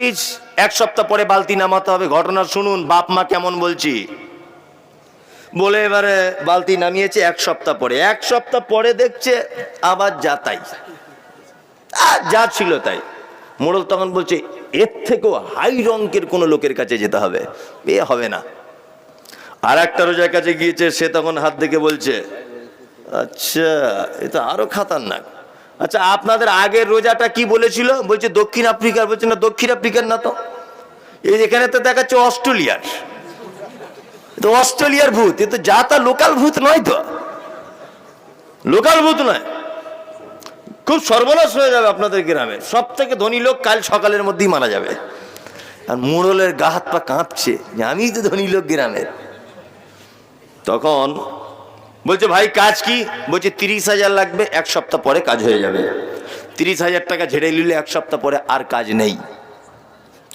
বীজ এক সপ্তাহ পরে বালতি নামাতে হবে। ঘটনা শুনুন, বাপ মা কেমন বলছি? বলে এবারে বালতি নামিয়েছে এক সপ্তাহ পরে। এক সপ্তাহ পরে দেখছে আবার যা তাই। যা ছিল তাই। মোড়ল তখন বলছে, এর থেকেও হাই রঙ্কের কোনো লোকের কাছে যেতে হবে। এ হবে না। আর একটা রোজার কাছে গিয়েছে, সে তখন হাত দেখে বলছে আচ্ছা এ তো আরও খাতারনাক। আচ্ছা আপনাদের আগের রোজাটা কি বলেছিল? বলছে, দক্ষিণ আফ্রিকার। বলছে, না, দক্ষিণ আফ্রিকার না তো। এই এখানে তো দেখাচ্ছে অস্ট্রেলিয়ার। তো অস্ট্রেলিয়ার ভূত। এ তো যা তা লোকাল ভূত নয় তো। লোকাল ভূত নয়। খুব সর্বনাশ হয়ে যাবে আপনাদের গ্রামে। সব থেকে ধনী লোক কাল সকালের মধ্যেই মারা যাবে। আর মোড়লের গা হাত পা কাঁপছে যে, আমিই তো ধনী লোক গ্রামের। তখন বলছে, ভাই, কাজ কি? বলছে, তিরিশ হাজার লাগবে, এক সপ্তাহ পরে কাজ হয়ে যাবে। তিরিশ হাজার টাকা ঝেড়ে নিলে এক সপ্তাহ পরে আর কাজ নেই।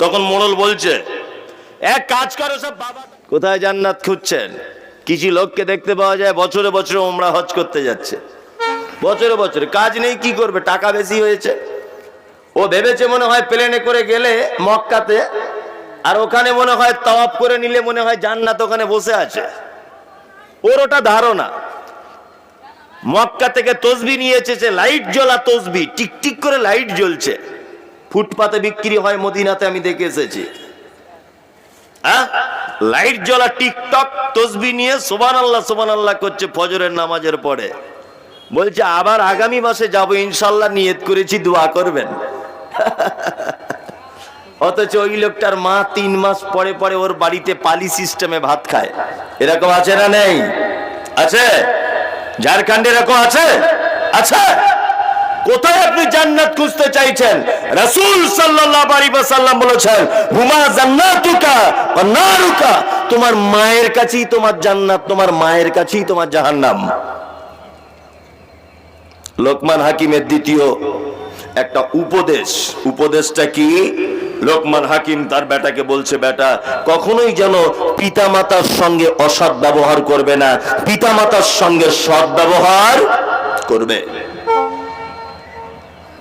তখন মোড়ল বলছে, এক কাজ করো, সব বাবা কোথায় জান্নাত খুঁজছেন? কিছু লোককে দেখতে পাওয়া যায়, বছরে বছরে ওমরা হজ করতে যাচ্ছে। বছরে বছরে কাজ নেই, কি করবে? টাকা বেশি হয়েছে। ও ভেবেছে মনে হয় প্লেনে করে গেলে মক্কাতে, আর ওখানে মনে হয় তওয়াব করে নিলে মনে হয় জান্নাত ওখানে বসে আছে। ওর ওটা ধারণা। মক্কা থেকে তসবি নিয়ে এসেছে লাইট জ্বলা তসবি টিকটিক করে লাইট জ্বলছে। ফুটপাতে বিক্রি হয় মদিনাতে, আমি দেখে এসেছি। হ্যাঁ লাইট জ্বলা, টিকটক, তসবি নিয়ে সোবান আল্লাহ সোবান আল্লাহ করছে ফজরের নামাজের পরে। বলছে, আবার আগামী মাসে যাব, ইনশাল্লাহ নিয়ত করেছি, দোয়া করবেন। অথচ ওই লোকটার মা তিন মাস পরে পরে ওর বাড়িতে পালি সিস্টেমে ভাত খায়। এরকম আছে না নেই? আছে? ঝাড়খণ্ডে এরকম আছে? আছে? কোথায় আপনি জান্নাত খুঁজতে চাইছেন? রাসূল সাল্লাল্লাহু আলাইহি বলেছেন, হুমা জান্নাতুকা ওয়া তোমার মায়ের কাছেই তোমার জান্নাত, তোমার মায়ের কাছেই তোমার জাহান্নাম। লোকমান হাকিমের দ্বিতীয় একটা উপদেশ। উপদেশটা কি? লোকমান হাকিম তার বেটাকে বলছে, বেটা, কখনোই যেন পিতামাতার সঙ্গে অসৎ ব্যবহার করবে না। পিতামাতার সঙ্গে সৎ ব্যবহার করবে।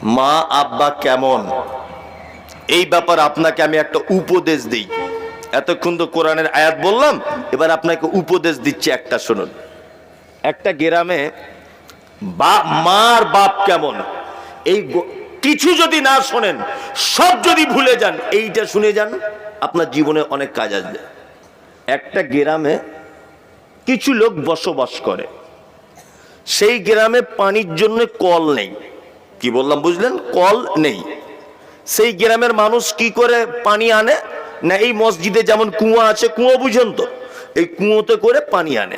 মা, আব্বা কেমন? এই ব্যাপার আপনাকে আমি একটা উপদেশ দিই। এতক্ষণ তো কোরআনের আয়াত বললাম, এবার আপনাকে উপদেশ দিচ্ছি একটা, শুনুন। একটা গ্রামে বা, মার বাপ কেমন? এই কিছু যদি না শোনেন, সব যদি ভুলে যান, এইটা শুনে যান, আপনার জীবনে অনেক কাজ আসবে। একটা গ্রামে কিছু লোক বসবাস করে। সেই গ্রামে পানির জন্য কল নেই। কি বললাম, বুঝলেন? কল নেই। সেই গ্রামের মানুষ কি করে পানি আনে? না, এই মসজিদে যেমন কুয়ো আছে, কুয়ো বুঝেন তো? এই কুয়োতে করে পানি আনে।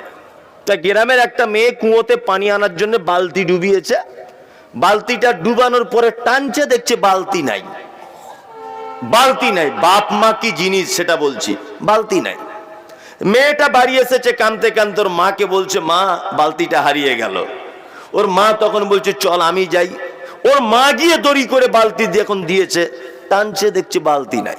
তা গ্রামের একটা মেয়ে কুয়োতে পানি আনার জন্য বালতি ডুবিয়েছে। বালতিটা ডুবানোর পরে টানছে, দেখছে বালতি নাই। বালতি নাই, বাপ মা কি জিনিস সেটা বলছি, বালতি নাই। মেয়েটা বাড়ি এসেছে, কানতে কানতে ওর মাকে বলছে, মা, বালতিটা হারিয়ে গেল। ওর মা তখন বলছে, চল, আমি যাই। ওর মা গিয়ে দড়ি করে বালতি এখন দিয়েছে, টানছে, দেখছে বালতি নাই।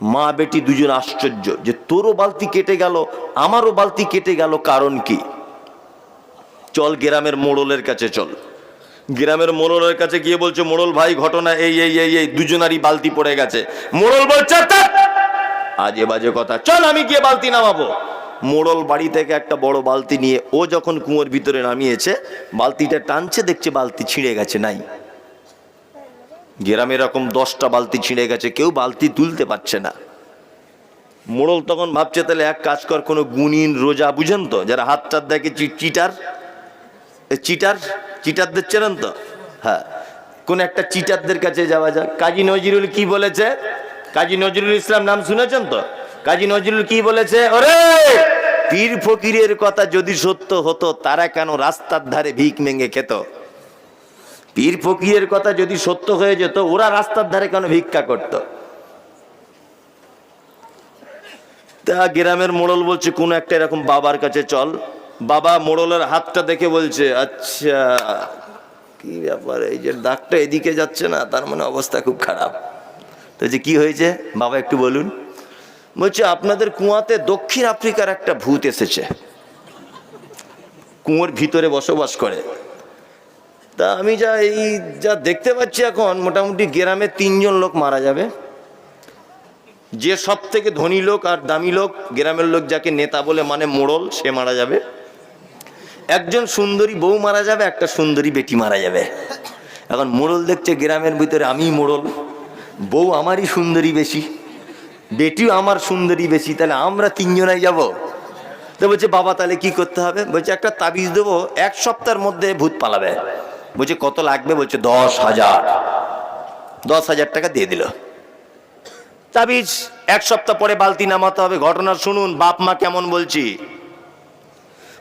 মা, বেটি দুজন আশ্চর্য যে তোরও বালতি কেটে গেল, আমারও বালতি কেটে গেল, কারণ কি? চল গ্রামের মোড়লের কাছে চল। গ্রামের মোড়লের কাছে গিয়ে বলছে মোড়ল ভাই ঘটনা এই এই এই এই দুজনারই বালতি পড়ে গেছে। মোড়ল বলছে "ধ্যাৎ, আজে বাজে কথা। চল আমি গিয়ে বালতি নামাবো। মোড়ল বাড়ি থেকে একটা বড় বালতি নিয়ে ও যখন কুয়োর ভিতরে নামিয়েছে বালতিটা টানছে দেখছে বালতি ছিঁড়ে গেছে নাই। গ্রামে এরকম দশটা বালতি ছিঁড়ে গেছে কেউ বালতি তুলতে পারছে না। মোড়ল তখন ভাবছে তাহলে এক কাজ কর কোনো গুণিন রোজা বুঝেন তো যারা হাত টাত দেখে চিটার চিটার, চিটারদের চেনেন তো? হ্যাঁ। কোন একটা চিটারদের কাছে যাওয়া যাক। কাজী নজরুল কি বলেছে? কাজী নজরুল ইসলাম নাম শুনেছেন তো? কাজী নজরুল কি বলেছে? ওরে! পীর ফকিরের কথা যদি সত্য হতো, তারা কেন রাস্তার ধারে ভিক মেঙ্গে খেত? পীর ফকিরের কথা যদি সত্য হয়ে যেত, ওরা রাস্তার ধারে কেন ভিক্ষা করত? তা গ্রামের মোড়ল বলছে, কোন একটা এরকম বাবার কাছে চল। বাবা মোড়লের হাতটা দেখে বলছে আচ্ছা কি ব্যাপার? এই যে দাগটা এদিকে যাচ্ছে না, তার মানে অবস্থা খুব খারাপ। তো যে কি হয়েছে? বাবা একটু বলুন। বলছে, আপনাদের কুয়াতে দক্ষিণ আফ্রিকার একটা ভূত এসেছে। কুয়োর ভিতরে বসবাস করে। তা আমি যা এই যা দেখতে পাচ্ছি এখন, মোটামুটি গ্রামে তিনজন লোক মারা যাবে। যে সব থেকে ধনী লোক আর দামি লোক, গ্রামের লোক যাকে নেতা বলে মানে মোড়ল, সে মারা যাবে। একজন সুন্দরী বউ মারা যাবে, একটা সুন্দরী বেটি মারা যাবে। এখন মোড়ল দেখছে গ্রামের ভিতরে আমি মোড়ল, বউ আমারই সুন্দরী বেশি, বেটিও আমার সুন্দরী বেশি, তাহলে আমরা তিনজনাই যাব? তো বলছে, বাবা, তাহলে কি করতে হবে? বলছে, একটা তাবিজ দেবো, এক সপ্তাহের মধ্যে ভূত পালাবে। বলছে, কত লাগবে? বলছে, দশ হাজার। দশ হাজার টাকা দিয়ে দিল। তাবিজ, এক সপ্তাহ পরে বালতি নামাতে হবে। ঘটনা শুনুন, বাপ মা কেমন বলছি।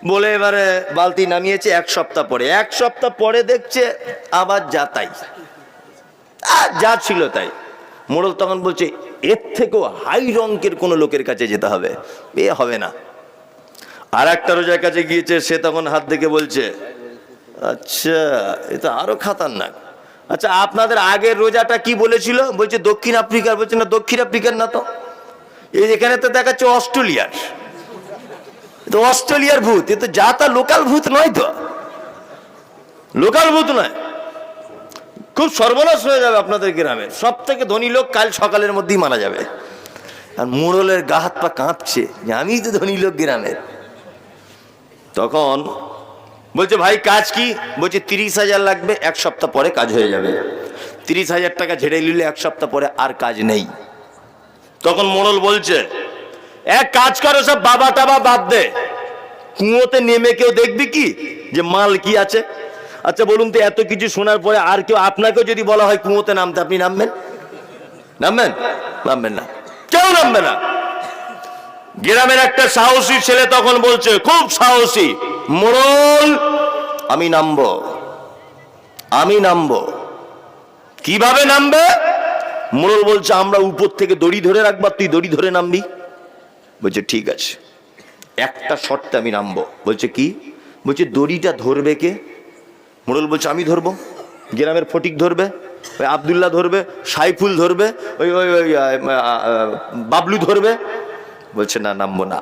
বলে এবারে বালতি নামিয়েছে এক সপ্তাহ পরে। এক সপ্তাহ পরে দেখছে আবার যা তাই। আর যা ছিল তাই। মোড়ল তখন বলছে, এর থেকেও হাই রঙ্কের কোনো লোকের কাছে যেতে হবে। এ হবে না। আর একটা রোজার কাছে গিয়েছে, সে তখন হাত দেখে বলছে আচ্ছা এ তো আরও খাতারনাক। আচ্ছা আপনাদের আগের রোজাটা কি বলেছিল? বলছে, দক্ষিণ আফ্রিকার। বলছে, না, দক্ষিণ আফ্রিকার না তো। এখানে তো দেখাচ্ছে অস্ট্রেলিয়ার। তো অস্ট্রেলিয়ার ভূত, এ তো যা তা লোকাল ভূত নয় তো। লোকাল ভূত নয়। খুব সর্বনাশ হয়ে যাবে আপনাদের গ্রামে। সব থেকে ধনী লোক কাল সকালের মধ্যেই মারা যাবে। আর মোড়লের গা হাত পা কাঁপছে। যে আমিই তো ধনী লোক গ্রামের। তখন বলছে, ভাই, কাজ কি? বলছে, তিরিশ হাজার লাগবে, এক সপ্তাহ পরে কাজ হয়ে যাবে। তিরিশ হাজার টাকা ঝেড়ে নিলে এক সপ্তাহ পরে আর কাজ নেই। তখন মোড়ল বলছে, এক কাজ করো, সব বাবা টাবা বাদ দে। কুয়োতে নেমে কেউ দেখবি কি? যে মাল কি আছে? আচ্ছা বলুন তো, এত কিছু শোনার পরে আর কেউ আপনাকেও যদি বলা হয় কুয়োতে নামতে, আপনি নামবেন? নামবেন? নামবেন না। কেউ নামবে না? গ্রামের একটা সাহসী ছেলে তখন বলছে, খুব সাহসী, মোড়ল, আমি নামব। আমি নামব। কীভাবে নামবে? মোড়ল বলছে, আমরা উপর থেকে দড়ি ধরে রাখবা তুই দড়ি ধরে নামবি? বলছে, ঠিক আছে। একটা শর্তে আমি নামবো। বলছে কি? বলছে, দড়িটা ধরবে কে? মোড়ল বলছে, আমি ধরবো। গ্রামের ফটিক ধরবে, ওই আবদুল্লাহ ধরবে, সাইফুল ধরবে, ওই ওই ওই বাবলু ধরবে। বলছে, না, নামবো না।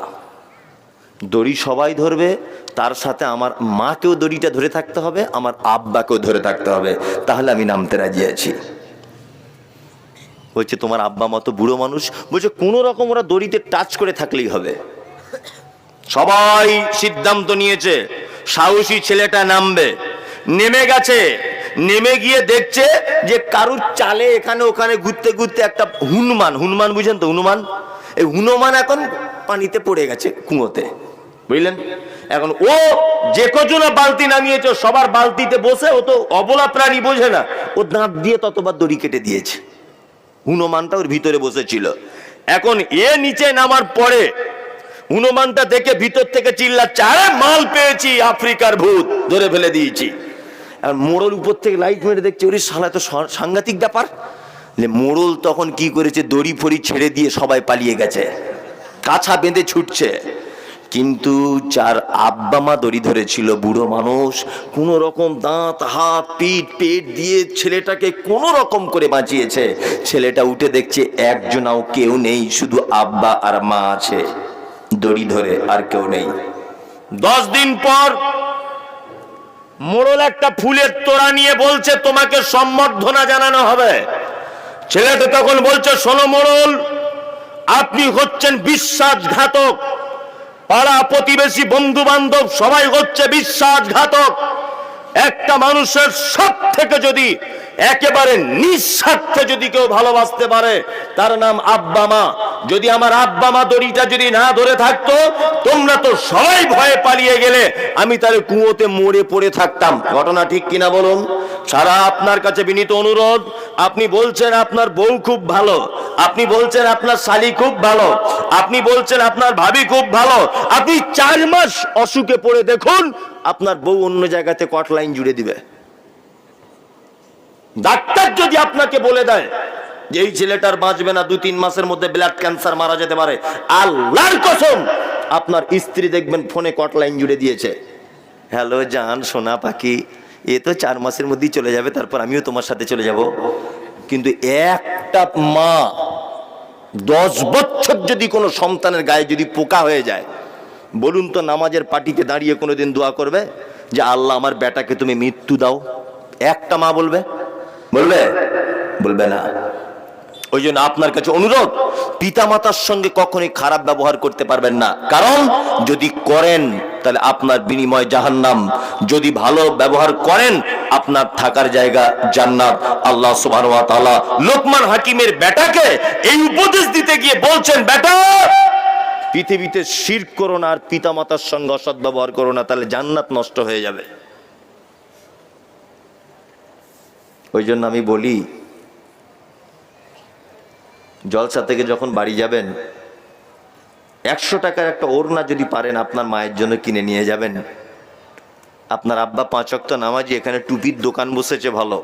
দড়ি সবাই ধরবে, তার সাথে আমার মাকেও দড়িটা ধরে থাকতে হবে, আমার আব্বাকেও ধরে থাকতে হবে। তাহলে আমি নামতে রাজি আছি। বলছে, তোমার আব্বা মতো বুড়ো মানুষ। বলছে, কোনো রকম ওরা দড়িতে টাচ করে থাকলেই হবে। সবাই সিদ্ধান্ত নিয়েছে, সাহসী ছেলেটা নামবে। নেমে গেছে, নেমে গিয়ে দেখছে যে কারুর চালে এখানে ওখানে ঘুরতে ঘুরতে একটা হনুমান হনুমান বুঝেন তো, হনুমান? এই হনুমান এখন পানিতে পড়ে গেছে কুঁয়োতে, বুঝলেন? এখন ও যে কজনা বালতি নামিয়েছে, সবার বালতিতে বসে, ও তো অবলা প্রাণী বোঝে না, ও দাঁত দিয়ে ততবার দড়ি কেটে দিয়েছে। হনুমানটা ওর ভিতরে বসেছিল। এখন এ নিচে নামার পরে হনুমানটা দেখে ভিতর থেকে চিল্লাচ্ছে, আরে, মাল পেয়েছি, আফ্রিকার ভূত! ধরে ফেলে দিয়েছি। আর মোড়ল উপর থেকে লাইট মেরে দেখছে, ওরে শালা তো সাংঘাতিক ব্যাপার! যে মোড়ল তখন কি করেছে, দড়ি ফড়ি ছেড়ে দিয়ে সবাই পালিয়ে গেছে। কাছা বেঁধে ছুটছে। কিন্তু যার আব্বা মা দড়ি ধরেছিল, বুড়ো মানুষ, কোন রকম দাঁত, হাত, পিঠ, পেট দিয়ে ছেলেটাকে কোন রকম করে বাঁচিয়েছে। ছেলেটা উঠে দেখছে, একজনাও কেউ নেই, শুধু আব্বা আর মা আছে। দড়ি ধরে আর কেউ নেই। দশ দিন পর মোড়ল একটা ফুলের তোড়া নিয়ে বলছে, তোমাকে সম্বর্ধনা জানানো হবে। ছেলেটা তখন বলছে, শোনো মোড়ল, আপনি হচ্ছেন বিশ্বাসঘাতক। পাড়া প্রতিবেশী বন্ধু বান্ধব সবাই হচ্ছে বিশ্বাসঘাতক। একটা মানুষের সব থেকে যদি একেবারে নিঃস্বার্থে যদি কেউ ভালোবাসতে পারে, তার নাম আব্বা মা। যদি আমার আব্বা মা দড়িটা যদি না ধরে থাকতো, তোমরা তো সবাই ভয়ে পালিয়ে গেলে, আমি তাহলে কুয়োতে মরে পড়ে থাকতাম। ঘটনা ঠিক কিনা বলুন? সারা আপনার কাছে বিনীত অনুরোধ, আপনি বলছেন আপনার বউ খুব ভালো, আপনি বলছেন আপনার শালি খুব ভালো, আপনি বলছেন আপনার ভাবি খুব ভালো, আপনি চার মাস অসুখে পড়ে দেখুন, আপনার বউ অন্য জায়গাতে কট লাইন জুড়ে দিবে। ডাক্তার যদি আপনাকে বলে দেয় যে এই ছেলেটার বাঁচবে না দু তিন মাসের মধ্যে ব্লাড ক্যান্সার মারা যেতে পারে, আল্লাহর কসম আপনার স্ত্রী দেখবেন ফোনে কট লাইন জুড়ে দিয়েছে। হ্যালো জান সোনা পাখি, এ তো চার মাসের মধ্যেই চলে যাবে, তারপর আমিও তোমার সাথে চলে যাব। কিন্তু একটা মা দশ বছর যদি কোনো সন্তানের গায়ে যদি পোকা হয়ে যায়, বলুন তো নামাজের পার্টিতে দাঁড়িয়ে কোনোদিন দোয়া করবে যে, আল্লাহ আমার বেটাকে তুমি মৃত্যু দাও। একটা মা বলবে বলবে? বলবে না। ওই জন্য আপনার কাছে অনুরোধ, পিতামাতার সঙ্গে কখনোই খারাপ ব্যবহার করতে পারবেন না। কারণ যদি করেন, তাহলে আপনার বিনিময় জাহান্নাম। যদি ভালো ব্যবহার করেন, আপনার থাকার জায়গা জান্নাত। আল্লাহ তাআলা লোকমান হাকিমের বেটাকে এই উপদেশ দিতে গিয়ে বলছেন, বেটা, পৃথিবীতে শির করো না আর পিতামাতার সঙ্গে অসৎ ব্যবহার করো না, তাহলে জান্নাত নষ্ট হয়ে যাবে। ওই জন্য আমি বলি, জলসা থেকে যখন বাড়ি যাবেন, একশো টাকার একটা ওড়না যদি পারেন আপনার মায়ের জন্য কিনে নিয়ে যাবেন। আপনার আব্বা পাঁচ অক্ত নামাজি, এখানে টুপির দোকান বসেছে ভালো।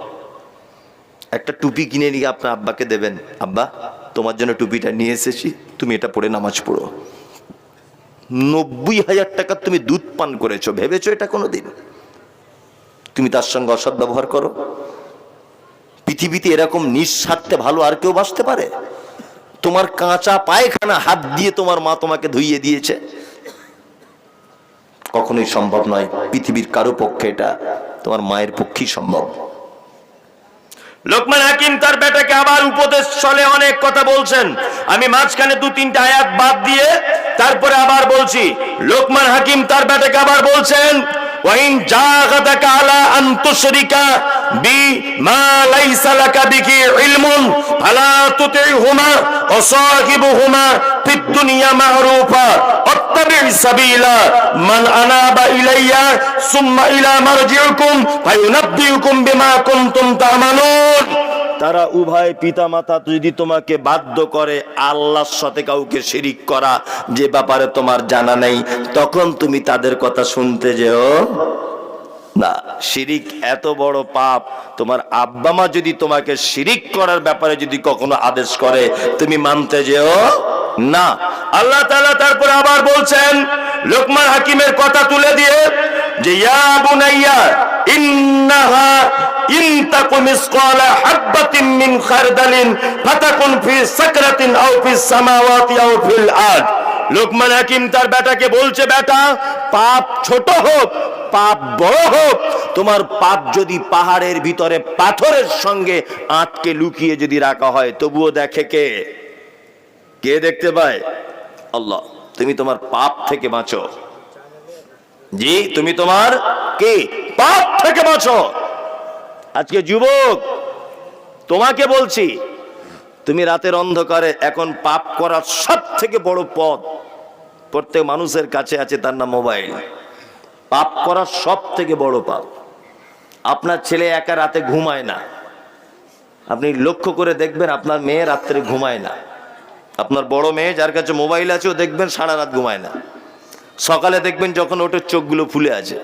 একটা টুপি কিনে নিয়ে আপনার আব্বাকে দেবেন। আব্বা, তোমার জন্য টুপিটা নিয়ে এসেছি, তুমি এটা পরে নামাজ পড়ো। নব্বই হাজার টাকা তুমি দুধ পান করেছ, ভেবেছো এটা কোনো দিন তুমি তার সঙ্গে অসৎ ব্যবহার করো? পৃথিবীতে এরকম নিঃস্বার্থে ভালো আর কেউ বাঁচতে পারে? তোমার কাঁচা পায়খানা হাত দিয়ে তোমার মা তোমাকে ধুইয়ে দিয়েছে? কখনোই সম্ভব নয় পৃথিবীর কারও পক্ষে এটা। তোমার মায়ের পক্ষেই সম্ভব। লোকমান হাকিম তার বেটাকে আবার উপদেশ চলে অনেক কথা বলছেন। আমি মাঝখানে দু তিনটা আয়াত বাদ দিয়ে তারপরে আবার বলছি, লোকমান হাকিম তার বেটাকে আবার বলছেন ওয়াইন জাগাদাকা আলা আন তুশরিকা বি মা লাইসা লাকা বিহি ইলমুন, ফালা তুতিহুমা ওয়া সাহিবুহুমা ফিদ দুনিয়া মারুফা অত্তাবি সাবিলা, মান আনাবা ইলাইয়া, সুম্মা ইলা মারজিউকুম, ফায়ুনাব্বিউকুম বিমা কুনতুম তা'মালুন। তারা উভয় পিতামাতা যদি তোমাকে বাধ্য করে আল্লাহর সাথে কাউকে শিরিক করা যে ব্যাপারে তোমার জানা নেই, তখন তুমি তাদের কথা শুনতে যেও না। শিরিক এত বড় পাপ, তোমার আব্বা মা যদি তোমাকে শিরিক করার ব্যাপারে যদি কখনো আদেশ করে, তুমি মানতে যেও না। আল্লাহ তাআলা তারপরে আবার বলছেন, লোকমান হাকিমের কথা তুলে দিয়ে যে, ইয়া বুনাইয়া ফাতাকুন ফি সাকরাতিন আও ফিস সামাওয়াতি আও ফিল আরদ। লোকমান হাকিম তার বেটাকে বলছে, বেটা, পাপ ছোট হোক, পাপ বড় হোক, তোমার পাপ যদি পাহাড়ের ভিতরে পাথরের সঙ্গে আটকে লুকিয়ে যদি রাখা হয়, তবুও দেখে কে? কে দেখতে পায়? আল্লাহ। তুমি তোমার পাপ থেকে বাঁচো। জি, তুমি তোমার কি? পাপ থেকে বাঁচো। আজকে যুবক, তোমাকে বলছি, তুমি রাতের অন্ধকারে এখন পাপ করার সব থেকে বড় পথ। প্রত্যেক মানুষের কাছে আছে তার নাম মোবাইল। পাপ করার সব থেকে বড় পাপ। আপনার ছেলে একা রাতে ঘুমায় না। আপনি লক্ষ্য করে দেখবেন আপনার মেয়ে রাত্রে ঘুমায় না। আপনার বড় মেয়ে যার কাছে মোবাইল আছে, ও দেখবেন সারা রাত ঘুমায় না। সকালে দেখবেন যখন ওটার চোখগুলো ফুলে আছে।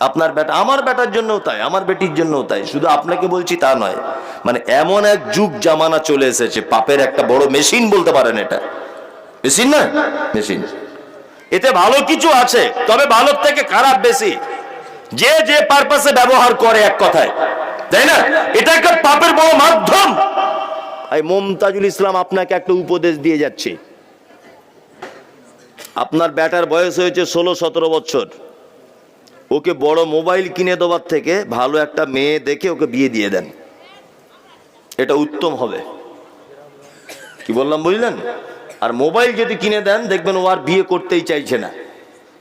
আপনার বেটা আমার বেটার জন্যও তাই, আমার বেটির জন্যও তাই, শুধু আপনাকে বলছি তা নয়। মানে এমন এক যুগ জামানা চলে এসেছে, পাপের একটা বড় মেশিন বলতে পারেন এটা। মেশিন না মেশিন। এতে ভালো কিছু আছে, তবে ভালোর থেকে খারাপ বেশি। যে যে পারপাসে ব্যবহার করে এক কথায়, তাই না? এটা একটা পাপের বড় মাধ্যম। মমতাজুল ইসলাম আপনাকে একটা উপদেশ দিয়ে যাচ্ছে। আপনার ব্যাটার বয়স হয়েছে ষোলো, সতেরো বছর। ওকে বড় মোবাইল কিনে দেওয়ার থেকে ভালো একটা মেয়ে দেখে ওকে বিয়ে দিয়ে দেন। এটা উত্তম হবে। কি বললাম, বুঝলেন? আর মোবাইল যদি কিনে দেন, দেখবেন ও আর বিয়ে করতেই চাইছে না।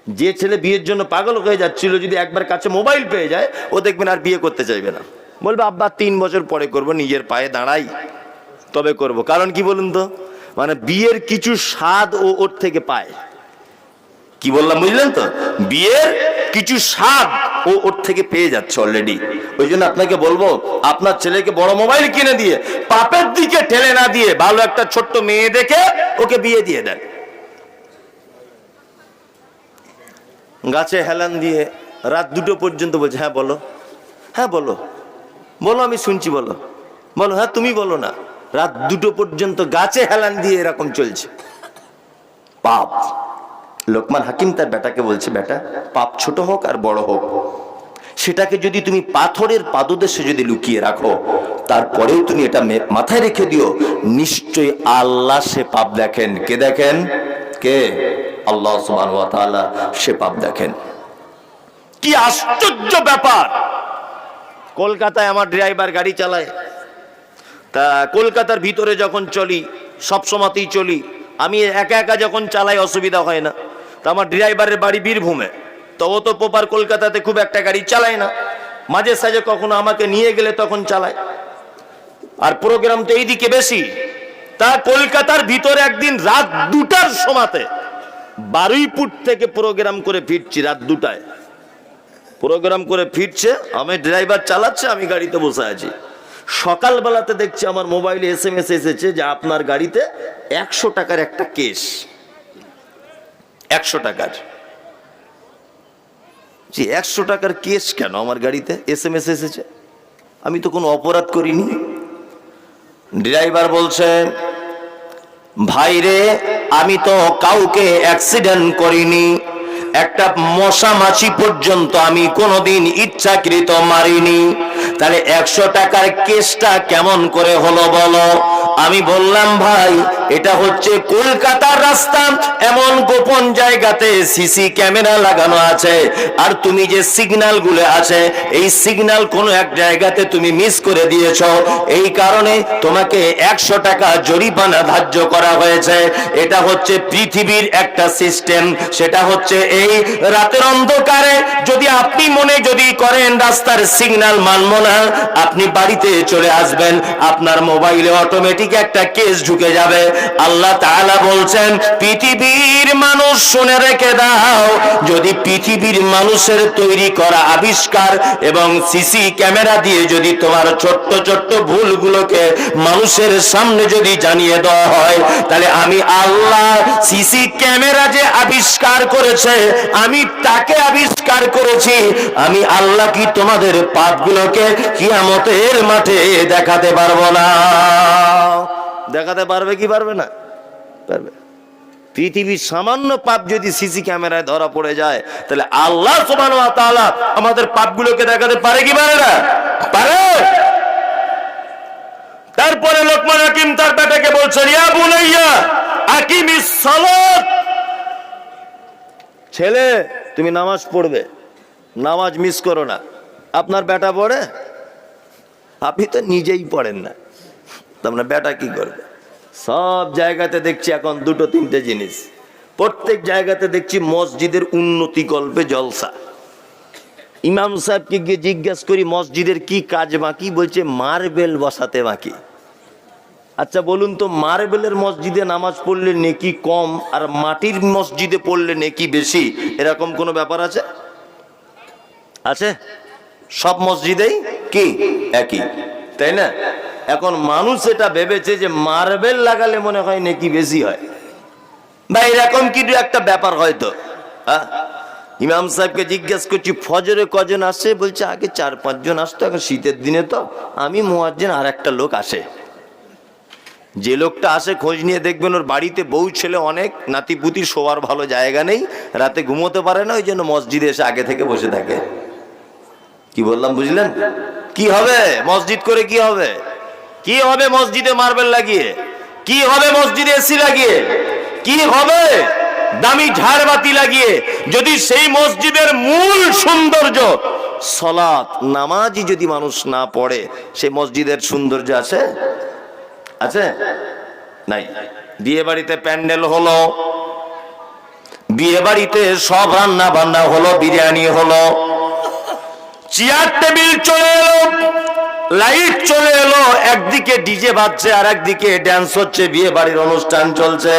যে ছেলে বিয়ের জন্য পাগল হয়ে যাচ্ছিল, যদি একবার কাছে মোবাইল পেয়ে যায়, ও দেখবেন আর বিয়ে করতে চাইবে না। বলবে, আব্বা, তিন বছর পরে করব, নিজের পায়ে দাঁড়াই। তবে করব। কারণ কি বলুন তো? মানে বিয়ের কিছু স্বাদ ও ওর থেকে পায়। কি বললাম বুঝলেন তো? বিয়ের কিছু স্বাদ ও ওর থেকে পেয়ে যাচ্ছে অলরেডি ওই জন্য আপনাকে বলব, আপনার ছেলেকে বড় মোবাইল কিনে দিয়ে, পাপের দিকে ঠেলে না দিয়ে ভালো একটা ছোট্ট মেয়ে দেখে ওকে বিয়ে দিয়ে দেন। গাছে হেলান দিয়ে রাত দুটো পর্যন্ত বলছে হ্যাঁ বলো। হ্যাঁ বলো। বলো, আমি শুনছি, বলো। বলো হ্যাঁ তুমি বলো না। রাত দুটো পর্যন্ত গাছে হেলান দিয়ে এরকম চলছে। পাপ। লোকমান হাকিম তার বেটাকে বলছে, বেটা, পাপ ছোট হোক আর বড় হোক। সেটাকে যদি তুমি পাথরের পাদদেশে যদি লুকিয়ে রাখো, তারপরেও তুমি এটা মাথায় রেখে দিও, নিশ্চয়ই আল্লাহ সে পাপ দেখেন। কে দেখেন? কে? আল্লাহ সে পাপ দেখেন। কি আশ্চর্য ব্যাপার! কলকাতায় আমার ড্রাইভার গাড়ি চালায়। তা কলকাতার ভিতরে যখন চলি, সব সময়তেই চলি, আমি একা একা যখন চালাই, অসুবিধা হয় না। তা আমার ড্রাইভারের বাড়ি বীরভূমে। তো ও তো পোপার কলকাতাতে খুব একটা গাড়ি চালায় না। মাঝে সাঝে কখনো আমাকে নিয়ে গেলে তখন চালায়। আর প্রোগ্রাম তো এইদিকে বেশি। তা কলকাতার ভিতরে একদিন রাত দুটার সময়তে বারুইপুর থেকে প্রোগ্রাম করে ফিরছি রাত দুটায়। প্রোগ্রাম করে ফিরছে, আমি ড্রাইভার চালাচ্ছে, আমি গাড়িতে বসে আছি। সকালবেলাতে দেখছি আমার মোবাইলে এস এম এস এসেছে যে আপনার গাড়িতে একশো টাকার একটা কেস একশো টাকার। যে একশো টাকার কেস কেন আমার গাড়িতে? এস এম এস এসেছে। আমি তো কোনো অপরাধ করিনি। ড্রাইভার বলছে, ভাইরে, আমি তো কাউকে অ্যাক্সিডেন্ট করিনি। একটা মশা মাছি পর্যন্ত আমি কোনোদিন ইচ্ছাকৃত মারিনি। তাহলে একশো টাকার কেসটা কেমন করে হলো বলো? আমি বললাম, ভাই, এটা হচ্ছে কলকাতার রাস্তা। এমন গোপন জায়গাতে সিসি ক্যামেরা লাগানো আছে। আর তুমি যে সিগন্যালগুলো আছে, এই সিগন্যাল কোনো এক জায়গাতে তুমি মিস করে দিয়েছ। এই কারণে তোমাকে একশো টাকা জরিমানা ধার্য করা হয়েছে। এটা হচ্ছে পৃথিবীর একটা সিস্টেম। সেটা হচ্ছে এই রাতের অন্ধকারে যদি আপনি মনে যদি করেন রাস্তার সিগন্যাল মানবো না, আপনি বাড়িতে চলে আসবেন, আপনার মোবাইলে অটোমেটিক একটা কেস ঢুকে যাবে। আল্লাহ তাআলা বলছেন, পৃথিবীর মানুষ শুনে রেখে দাও, যদি পৃথিবীর মানুষের তৈরি করা আবিষ্কার এবং সিসি ক্যামেরা দিয়ে যদি তোমার ছোট্ট ছোট্ট ভুলগুলোকে মানুষের সামনে যদি জানিয়ে দেওয়া হয়, তাহলে আমি আল্লাহ সিসি ক্যামেরা যে আবিষ্কার করেছে আমি তাকে আবিষ্কার করেছি। আমি আল্লাহ কি তোমাদের পাপগুলোকে কিয়ামতের মাঠে দেখাতে পারব না? দেখাতে পারবে কি পারবে না? পারবে। পৃথিবীর সামান্য পাপ যদি সিসি ক্যামেরায় ধরা পড়ে যায়, তাহলে আল্লাহ তাআলা আমাদের পাপগুলোকে দেখাতে পারে কি পারে না? পারে। তারপরে লোকমান হাকিম তার বেটাকে বলছেন, ইয়া বুনাইয়া, আকিমিস সালাত। ছেলে, তুমি নামাজ পড়বে। নামাজ মিস করো না। আপনার বেটা পড়ে? আপনি তো নিজেই পড়েন না। তোমরা বেটা কি করবে? সব জায়গাতে দেখছি এখন দুটো, তিনটে জিনিস। প্রত্যেক জায়গাতে দেখছি মসজিদের উন্নতি গল্পে জলসা। ইমাম সাহেবকে গিয়ে জিজ্ঞাসা করি, মসজিদের কি কাজ বাকি? বলছে, মার্বেল বসাতে বাকি। আচ্ছা বলুন তো, মার্বেলের মসজিদে নামাজ পড়লে নেকি কম আর মাটির মসজিদে পড়লে নেকি বেশি? এরকম কোনো ব্যাপার আছে? আছে? সব মসজিদেই কি? একই। তাই না? এখন মানুষ এটা ভেবেছে যে মার্বেল লাগালে মনে হয় নাকি বেশি হয়। বা এরকম কিছু একটা ব্যাপার হয়তো। হ্যাঁ? ইমাম সাহেবকে জিজ্ঞেস করছি, ফজরে কজন আসে? বলছে, আগে চার পাঁচজন আসতো, এখন শীতের দিনে তো। আমি মোয়াজ্জেন আর একটা লোক আসে। যে লোকটা আসে, খোঁজ নিয়ে দেখবেন ওর বাড়িতে বউ, ছেলে অনেক নাতিপুতি শোয়ার ভালো জায়গা নেই, রাতে ঘুমোতে পারে না, ওই জন্য মসজিদে এসে আগে থেকে বসে থাকে। কি বললাম, বুঝলেন? কি হবে? মসজিদ করে কি হবে? কি হবে মসজিদে মার্বেল লাগিয়ে? কি হবে মসজিদে এসি লাগিয়ে? কি হবে? দামি ঝাড়বাতি লাগিয়ে? যদি সেই মসজিদের মূল সৌন্দর্য সলাৎ, নামাজই যদি মানুষ না পড়ে সেই মসজিদের সৌন্দর্য আছে? আছে? নাই। বিয়ে বাড়িতে প্যান্ডেল হলো। বিয়ে বাড়িতে সব রান্না বান্না হলো, বিরিয়ানি হলো। চেয়ার টেবিল চলে এলো, লাইট চলে এলো, একদিকে ডিজে বাজছে আর একদিকে ড্যান্স হচ্ছে, বিয়ে বাড়ির অনুষ্ঠান চলছে।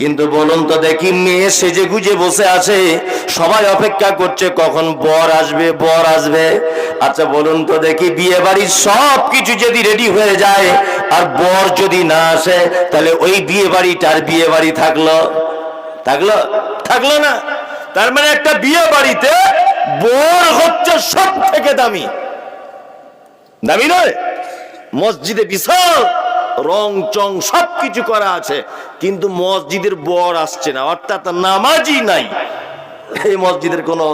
কিন্তু বলুন তো দেখি মেয়ে সেজে গুজে বসে আছে। সবাই অপেক্ষা করছে কখন বর আসবে বর আসবে। আচ্ছা বলুন তো দেখি বিয়ে বাড়ির সব কিছু যদি রেডি হয়ে যায় আর বর যদি না আসে, তাহলে ওই বিয়ে বাড়িটার বিয়ে বাড়ি থাকল? থাকল? থাকল না। তার মানে একটা বিয়ে বাড়িতে বর হচ্ছে সব থেকে দামি। দামি নয়। মসজিদে বিশাল রং, চং সবকিছু করা আছে। কিন্তু মসজিদের বর আসছে না, অর্থাৎ নামাজই নাই। এই মসজিদের কোনো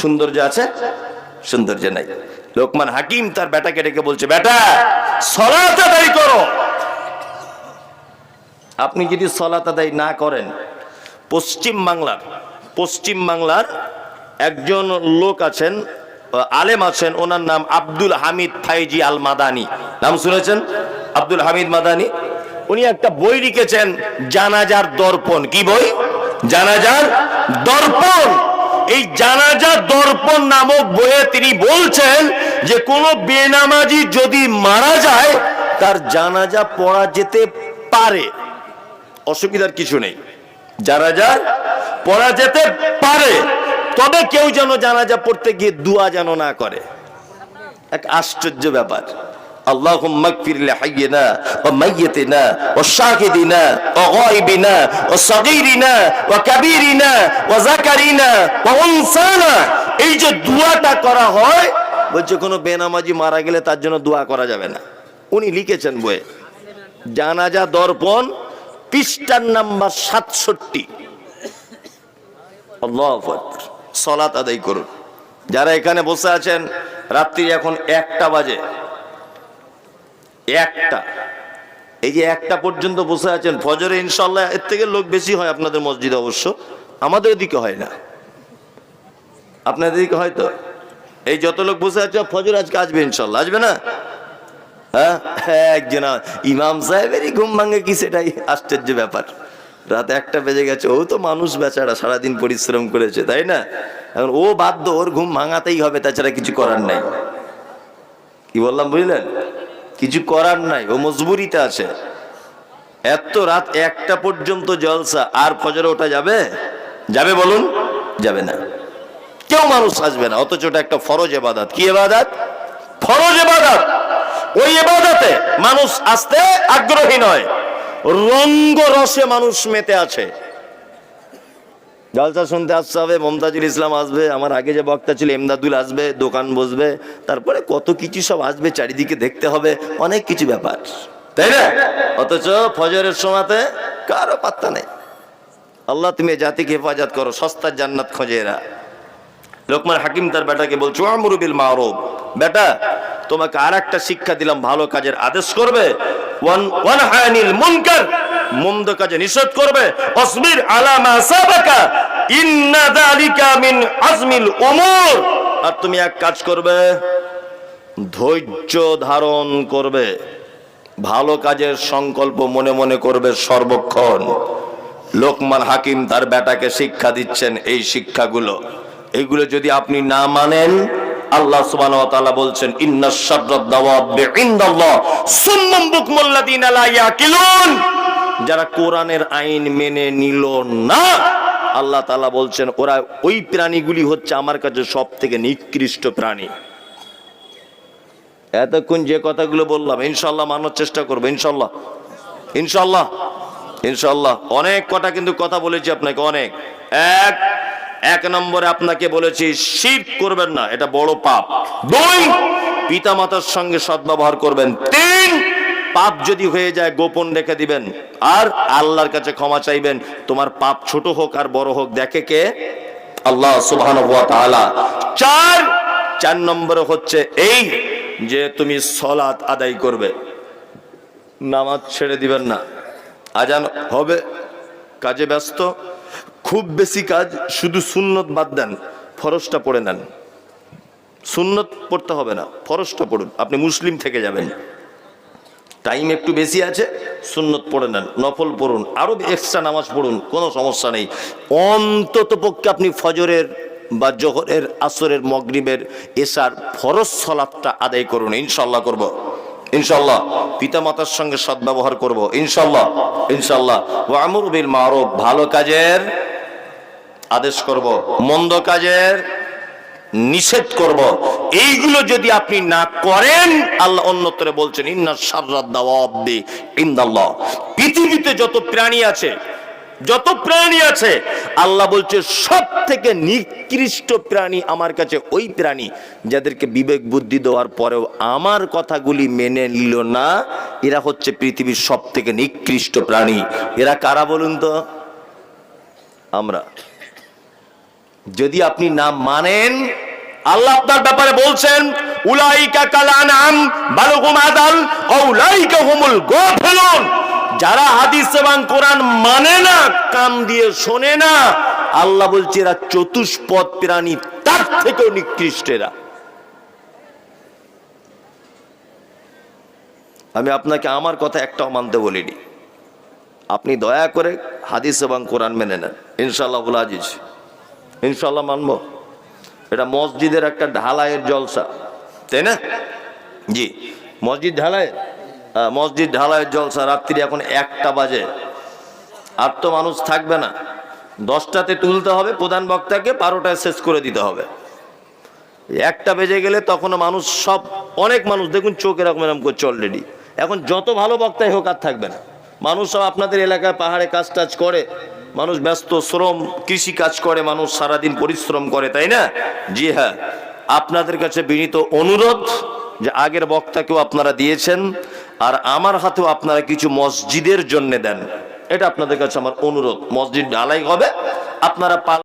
সৌন্দর্য আছে? সৌন্দর্য নাই। লোকমান হাকিম তার বেটাকে ডেকে বলছে, বেটা সলাত আদায় করো। আপনি যদি সলাত আদায় না করেন, পশ্চিম বাংলার পশ্চিম বাংলার একজন লোক আছেন আলেম আছেন, ওনার নাম আব্দুল হামিদ ফাইজি আল মাদানি নাম শুনেছেন? আব্দুল হামিদ মাদানি। উনি একটা বই লিখেছেন, জানাজার দর্পণ। কি বই? জানাজার দর্পণ। এই জানাজা দর্পণ নামক বইয়ে তিনি বলছেন যে, কোন বেনামাজি যদি মারা যায়, তার জানাজা পড়া যেতে পারে। অসুবিধার কিছু নেই। জানাজা পড়া যেতে পারে। তবে কেউ যেন জানাজা পড়তে গিয়ে দুয়া যেন না করে এক আশ্চর্য ব্যাপার اللهم اغفر لحينا وميتنا وشاهدنا وغائبنا وصغيرنا وكبيرنا وذكرنا وانثانا এই যে দোয়াটা করা হয় বলছে কোনো বেনামাজি মারা গেলে তার জন্য দোয়া করা যাবে না উনি লিখেছেন বইয়ে জানাজা দর্পণ পৃষ্ঠার নাম্বার সাতষট্টি আল্লাহু আকবার। সলাত আদায় করুন। যারা এখানে বসে আছেন রাত্রি এখন একটা বাজে। একটা। এই যে একটা পর্যন্ত বসে আছেন ফজরে ইনশাল্লাহ এর থেকে লোক বেশি হয় আপনাদের মসজিদে অবশ্য। আমাদের দিকে হয় না। আপনাদের দিকে হয়তো এই যত লোক বসে আছে ফজর আজকে আসবে ইনশাল্লাহ আসবে না? হ্যাঁ? হ্যাঁ, একজন ইমাম সাহেবেরই ঘুম ভাঙে কি সেটাই আশ্চর্য ব্যাপার। রাত একটা বেজে গেছে, ও তো মানুষ বেচারা, সারাদিন পরিশ্রম করেছে, তাই না? এখন ও বাধ্য, ওর ঘুম ভাঙাতেই হবে, তাছাড়া কিছু করার নাই। কি বললাম, বুঝলেন? কিছু করার নাই, ও মজবুরিতে আছে। এত রাত একটা পর্যন্ত জলসা, আর ফজরে ওঠা যাবে? যাবে বলুন? যাবে না। কেউ মানুষ আসবে না, অথচ ওটা একটা ফরজ এবাদাত। কি এবাদাত? ফরজ এবাদাত। ওই এবাদাতে মানুষ আসতে আগ্রহী নয়। রঙ্গ রসে মানুষ মেতে আছে। জলসা শুনতে আসতে হবে, মমতাজুল ইসলাম আসবে, আমার আগে যে বক্তা ছিল এমদাদুল আসবে, দোকান বসবে, তারপরে কত কিছু সব আসবে, চারিদিকে দেখতে হবে, অনেক কিছু ব্যাপার। তাই না? অথচ ফজরের সময়তে কারও পাত্তা নেই। আল্লাহ, তুমি জাতিকে হেফাজত করো, সস্তার জান্নাত খোঁজে এরা। লোকমান হাকিম তার বেটাকে বলছো আমরুবিল মারুব বেটা, তোমাকে আর একটা শিক্ষা দিলাম, ভালো কাজের আদেশ করবে কাজে করবে। অসবির আর তুমি এক কাজ করবে, ধৈর্য ধারণ করবে, ভালো কাজের সংকল্প মনে মনে করবে সর্বক্ষণ। লোকমান হাকিম তার বেটাকে শিক্ষা দিচ্ছেন এই শিক্ষাগুলো। এগুলো যদি আপনি না মানেন আল্লাহ বলছেন যারা কোরআনের আইন মেনে নিল না, আল্লাহ তাআলা বলছেন, ওরা ওই প্রাণীগুলি হচ্ছে আমার কাছে সব থেকে নিকৃষ্ট প্রাণী। এতক্ষণ যে কথাগুলো বললাম ইনশাল্লাহ মানার চেষ্টা করব ইনশাল্লাহ ইনশাল্লাহ ইনশাল্লাহ অনেক কটা কিন্তু কথা বলেছি আপনাকে, অনেক। এক এক নম্বরে আপনাকে বলেছি, শির করবেন না, এটা বড় পাপ। দুই পিতা মাতার সঙ্গে সদ্ব্যবহার করবেন। তিন, পাপ যদি হয়ে যায়, গোপন রেখে দিবেন। আর আল্লাহর কাছে ক্ষমা চাইবেন। তোমার পাপ ছোট হোক আর বড় হোক, দেখে কে? আল্লাহ তাআলা। চার চার নম্বরে হচ্ছে এই যে তুমি সলাত আদায় করবে। নামাজ ছেড়ে দিবেন না। আজান হবে, কাজে ব্যস্ত খুব বেশি কাজ শুধু সুন্নত বাদ দেন, ফরজটা পড়ে নেন। সুন্নত পড়তে হবে না, ফরজটা পড়ুন, আপনি মুসলিম থেকে যাবেন। টাইম একটু বেশি আছে, সুন্নত পড়ে নেন, নফল পড়ুন, আরও এক্সট্রা নামাজ পড়ুন, কোনো সমস্যা নেই। অন্তত পক্ষে আপনি ফজরের বা জোহরের, আসরের, মগরিবের, এসার, ফরজ সলাপটা আদায় করুন ইনশাল্লাহ করব। ইনশাল্লাহ পিতা মাতার সঙ্গে সদ্ব্যবহার করব। ইনশাল্লাহ ইনশাল্লাহ ও আমর বিল মারুফ, ভালো কাজের আদেশ করব। মন্দ কাজের নিষেধ করব। এইগুলো যদি আপনি না করেন, আল্লাহ অন্যত্রে বলছেন, ইন্না সাররাদ দাওয়াবি ইনদাল্লাহ। পৃথিবীতে যত প্রাণী আছে যত প্রাণী আছে, আল্লাহ বলছে সব থেকে নিকৃষ্ট প্রাণী আমার কাছে ওই প্রাণী যাদেরকে বিবেক বুদ্ধি দেওয়ার পরেও আমার কথাগুলি মেনে নিল না। এরা হচ্ছে পৃথিবীর সব থেকে নিকৃষ্ট প্রাণী। এরা কারা বলুন তো? আমরা। যদি আপনি না মানেন, আল্লাহ আপনার ব্যাপারে বলছেন, উলাইকা কালানাম বালুকুম আদাল ও উলাইকা হুমুল গাফিলুন। যারা হাদিস এবং কোরআন মানে না, কান দিয়ে শোনে না, আল্লাহ বলছে এরা চতুষ্পদ প্রাণী, তার থেকেও নিকৃষ্টেরা আমি আপনাকে আমার কথা একটাও মানতে বলিনি। আপনি দয়া করে হাদিস এবং কোরআন মেনে নেন। ইনশাল্লাহ আজিজ ইনশাল্লাহ মানব। এটা মসজিদের একটা ঢালাইয়ের জলসা, তাই না? জি, মসজিদ ঢালাইয়ের। মসজিদ ঢালাইয়ের জলসা, রাত্রি এখন একটা বাজে। আর তো মানুষ থাকবে না। দশটাতে তুলতে হবে, প্রধান বক্তাকে বারোটায় শেষ করে দিতে হবে। একটা বেজে গেলে তখন মানুষ সব, অনেক মানুষ, দেখুন চোখ এরকম এরকম করছে অলরেডি এখন যত ভালো বক্তাই হোক আর থাকবে না। মানুষ সব আপনাদের এলাকায় পাহাড়ে কাজ টাজ করে, মানুষ ব্যস্ত, শ্রম, কৃষি কাজ করে, মানুষ সারাদিন পরিশ্রম করে, তাই না? জি হ্যাঁ। আপনাদের কাছে বিনীত অনুরোধ যে আগের বক্তাকেও আপনারা দিয়েছেন। আর আমার হাতেও আপনারা কিছু মসজিদের জন্য দেন। এটা আপনাদের কাছে আমার অনুরোধ। মসজিদ ঢালাই হবে, আপনারা